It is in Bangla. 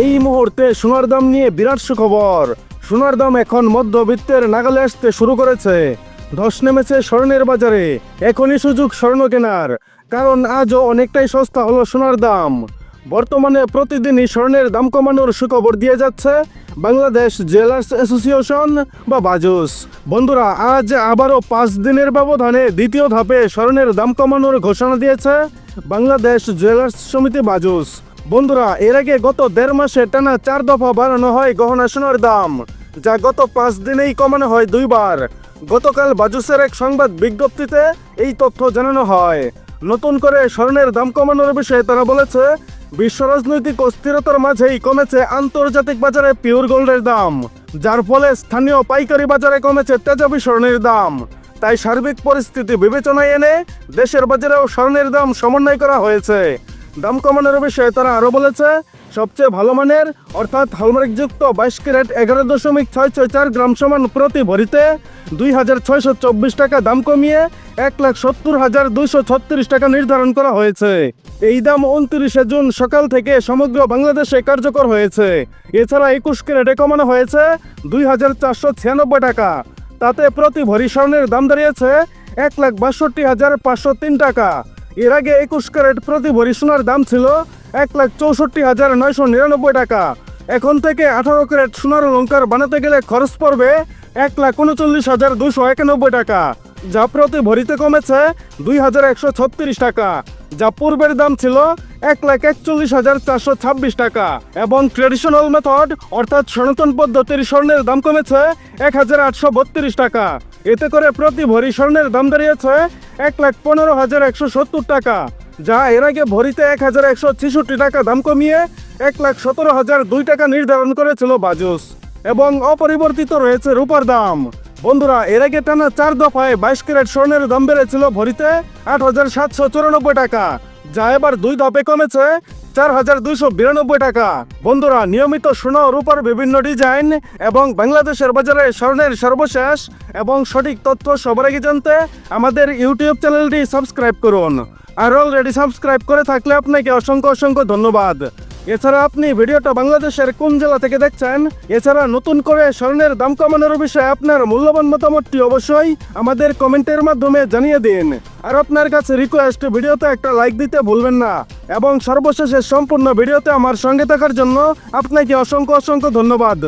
এই মুহূর্তে সোনার দাম নিয়ে বিরাট সুখবর। সোনার দাম এখন মধ্যবিত্তের নাগালে আসতে শুরু করেছে। ধস নেমেছে স্বর্ণের বাজারে। এখনই সুযোগ স্বর্ণ কেনার। কারণ আজও অনেকটাই সস্তা হলো সোনার দাম বর্তমানে প্রতিদিনই স্বর্ণের দাম কমানোর সুখবর দিয়ে যাচ্ছে বাংলাদেশ জুয়েলার্স অ্যাসোসিয়েশন বা বাজুস। বন্ধুরা, আজ আবারও পাঁচ দিনের ব্যবধানে দ্বিতীয় ধাপে স্বর্ণের দাম কমানোর ঘোষণা দিয়েছে বাংলাদেশ জুয়েলার্স সমিতি বাজুস। বন্ধুরা, এর আগে গত দেড় মাসে টানা চার দফা বাড়ানো হয় গহনা সোনার দাম, যা গত পাঁচ দিনেই কমানো হয় দুইবার। গতকাল বাজুসের এক সংবাদ বিজ্ঞপ্তিতে এই তথ্য জানানো হয়। নতুন করে স্বর্ণের দাম কমানোর বিষয়ে তারা বলেছে, বিশ্ব রাজনৈতিক অস্থিরতার মাঝেই কমেছে আন্তর্জাতিক বাজারে পিওর গোল্ডের দাম, যার ফলে স্থানীয় পাইকারি বাজারে কমেছে তেজাবি স্বর্ণের দাম। তাই সার্বিক পরিস্থিতি বিবেচনায় এনে দেশের বাজারেও স্বর্ণের দাম সমন্বয় করা হয়েছে। দাম কমানোর বিষয়ে তারা আরও বলেছে, সবচেয়ে ভালো মানের, অর্থাৎ হলমার্কযুক্ত বাইশ ক্যারেট এগারো দশমিক ছয় ছয় চার গ্রাম সমান প্রতি ভরিতে দুই হাজার ছয়শো চব্বিশ টাকা দাম কমিয়ে এক লাখ সত্তর হাজার দুইশো ছত্রিশ টাকা নির্ধারণ করা হয়েছে। এই দাম উনত্রিশে জুন সকাল থেকে সমগ্র বাংলাদেশে কার্যকর হয়েছে। এছাড়া একুশ ক্যারেটে কমানো হয়েছে দুই হাজার চারশো ছিয়ানব্বই টাকা। তাতে প্রতি ভরি স্বর্ণের দাম দাঁড়িয়েছে এক লাখ বাষট্টি হাজার পাঁচশো তিন টাকা। এর আগে একুশ ক্যারেট প্রতি ভরি সোনার দাম ছিল এক লাখ চৌষট্টি হাজার নয়শো নিরানব্বই টাকা। এখন থেকে আঠারো ক্যারেট সোনার অলঙ্কার বানাতে গেলে খরচ পড়বে এক লাখ উনচল্লিশ হাজার দুশো একানব্বই টাকা, যা প্রতি ভরিতে কমেছে দুই হাজার একশো ছত্রিশ টাকা, যা পূর্বের দাম ছিল এক লাখ একচল্লিশ হাজার চারশো ছাব্বিশ টাকা এবং ট্রেডিশনাল মেথড অর্থাৎ সনাতন পদ্ধতির স্বর্ণের দাম কমেছে এক হাজার আটশো বত্রিশ টাকা। এতে করে প্রতি ভরি স্বর্ণের দাম দাঁড়িয়েছে এক লাখ পনেরো হাজার একশো সত্তর টাকা, যা এর আগে ভরিতে এক হাজার একশো ছেষট্টি টাকা দাম কমিয়ে এক লাখ সতেরো হাজার দুই টাকা নির্ধারণ করেছিল বাজুস, এবং অপরিবর্তিত রয়েছে রূপার দাম। বন্ধুরা, এর আগে টানা চার দফায় বাইশ ক্যারেট স্বর্ণের দাম বেড়েছিল ভরিতে আট হাজার সাতশো চুরানব্বই টাকা যা এবার দুই ধাপে কমেছে, চার হাজার দুইশো বিরানব্বই টাকা। বন্ধুরা, নিয়মিত সোনা রূপার বিভিন্ন ডিজাইন এবং বাংলাদেশের বাজারে স্বর্ণের সর্বশেষ এবং সঠিক তথ্য সবার আগে জানতে আমাদের ইউটিউব চ্যানেলটি সাবস্ক্রাইব করুন। আর অলরেডি সাবস্ক্রাইব করে থাকলে আপনাকে অসংখ্য অসংখ্য ধন্যবাদ। এছাড়া আপনি ভিডিওটা বাংলাদেশের কোন জেলা থেকে দেখছেন? এছাড়া নতুন করে স্বর্ণের দাম কমানোর বিষয়ে আপনার মূল্যবান মতামতটি অবশ্যই আমাদের কমেন্টের মাধ্যমে জানিয়ে দিন। আর আপনার কাছে রিকোয়েস্ট ভিডিওতে একটা লাইক দিতে ভুলবেন না। এবং সর্বশেষে সম্পূর্ণ ভিডিওতে আমার সঙ্গে থাকার জন্য আপনাকে অসংখ্য অসংখ্য ধন্যবাদ।